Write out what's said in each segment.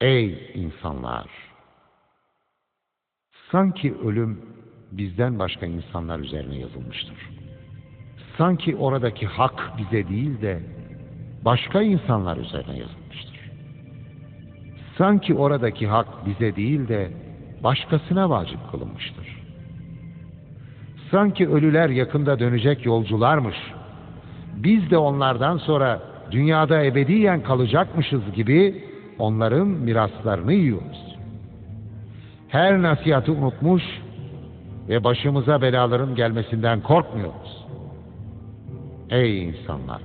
Ey insanlar! Sanki ölüm bizden başka insanlar üzerine yazılmıştır. Sanki oradaki hak bize değil de başka insanlar üzerine yazılmıştır. Sanki oradaki hak bize değil de başkasına vacip kılınmıştır. Sanki ölüler yakında dönecek yolcularmış. Biz de onlardan sonra dünyada ebediyen kalacakmışız gibi onların miraslarını yiyoruz. Her nasihatı unutmuş ve başımıza belaların gelmesinden korkmuyoruz. Ey insanlar!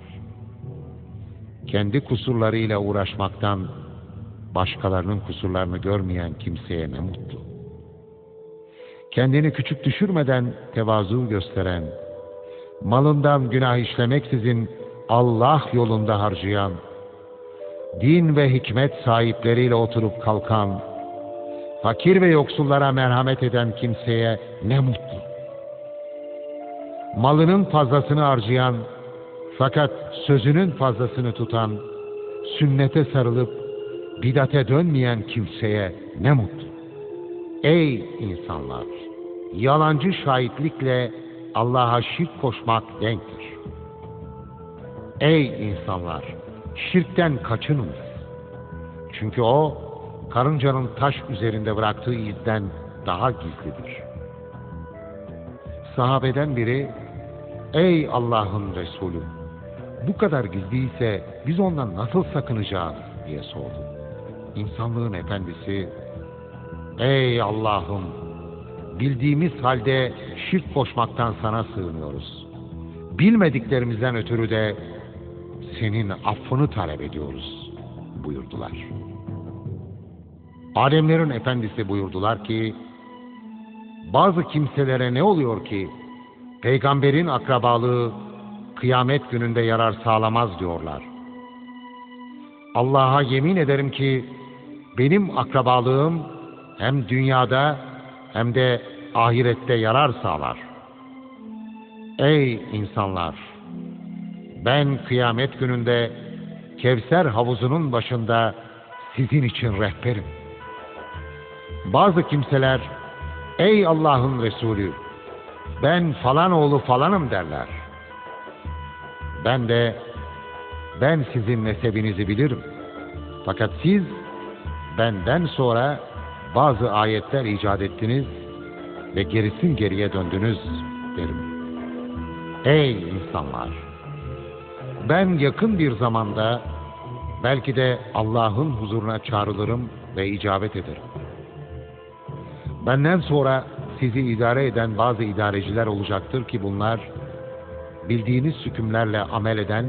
Kendi kusurlarıyla uğraşmaktan başkalarının kusurlarını görmeyen kimseye ne mutlu. Kendini küçük düşürmeden tevazu gösteren, malından günah işlemeksizin Allah yolunda harcayan, din ve hikmet sahipleriyle oturup kalkan, fakir ve yoksullara merhamet eden kimseye ne mutlu. Malının fazlasını harcayan, fakat sözünün fazlasını tutan, sünnete sarılıp bidate dönmeyen kimseye ne mutlu. Ey insanlar! Yalancı şahitlikle Allah'a şirk koşmak denktir. Ey insanlar! Şirkten kaçınınız. Çünkü o, karıncanın taş üzerinde bıraktığı izden daha gizlidir. Sahabeden biri, Ey Allah'ın Resulü! Bu kadar gizliyse biz ondan nasıl sakınacağız diye sordu. İnsanlığın efendisi, Ey Allah'ım! Bildiğimiz halde şirk koşmaktan sana sığınıyoruz. Bilmediklerimizden ötürü de senin affını talep ediyoruz buyurdular. Alemlerin efendisi buyurdular ki, bazı kimselere ne oluyor ki, peygamberin akrabalığı kıyamet gününde yarar sağlamaz diyorlar. Allah'a yemin ederim ki, benim akrabalığım hem dünyada hem de ahirette yarar sağlar. Ey insanlar! Ben kıyamet gününde Kevser havuzunun başında sizin için rehberim. Bazı kimseler, ey Allah'ın Resulü, ben falan oğlu falanım derler. Ben de, ben sizin nesebinizi bilirim. Fakat siz, benden sonra bazı ayetler icat ettiniz ve gerisin geriye döndünüz derim. Ey insanlar! Ben yakın bir zamanda belki de Allah'ın huzuruna çağrılırım ve icabet ederim. Benden sonra sizi idare eden bazı idareciler olacaktır ki bunlar bildiğiniz hükümlerle amel eden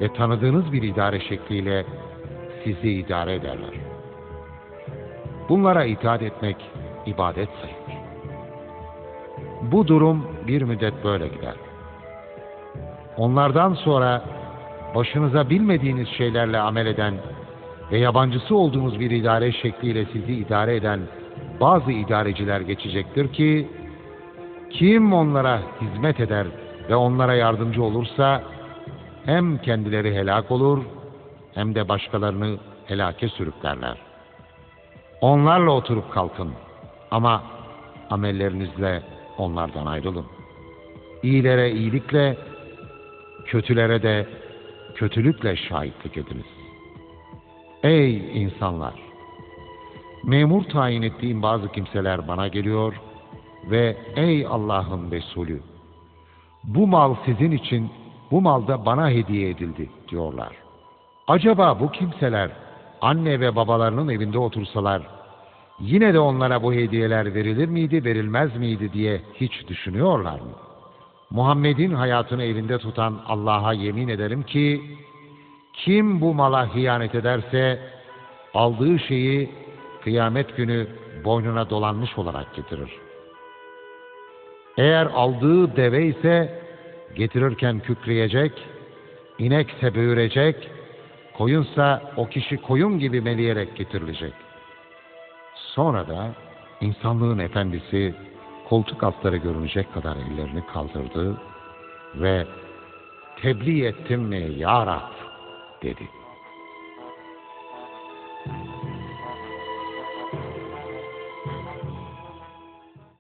ve tanıdığınız bir idare şekliyle sizi idare ederler. Bunlara itaat etmek ibadet sayılır. Bu durum bir müddet böyle gider. Onlardan sonra başınıza bilmediğiniz şeylerle amel eden ve yabancısı olduğunuz bir idare şekliyle sizi idare eden bazı idareciler geçecektir ki kim onlara hizmet eder ve onlara yardımcı olursa hem kendileri helak olur hem de başkalarını helake sürüklerler. Onlarla oturup kalkın ama amellerinizle onlardan ayrılın. İyilere iyilikle, kötülere de kötülükle şahitlik ediniz. Ey insanlar! Memur tayin ettiğim bazı kimseler bana geliyor ve ey Allah'ın Resulü! Bu mal sizin için, bu mal da bana hediye edildi diyorlar. Acaba bu kimseler anne ve babalarının evinde otursalar yine de onlara bu hediyeler verilir miydi, verilmez miydi diye hiç düşünüyorlar mı? Muhammed'in hayatını elinde tutan Allah'a yemin ederim ki kim bu mala hıyanet ederse aldığı şeyi kıyamet günü boynuna dolanmış olarak getirir. Eğer aldığı deve ise getirirken kükreyecek, inekse böğürecek, koyunsa o kişi koyun gibi meleyerek getirilecek. Sonra da insanlığın efendisi koltuk altları görünecek kadar ellerini kaldırdı ve tebliğ ettim mi ya Rab dedi.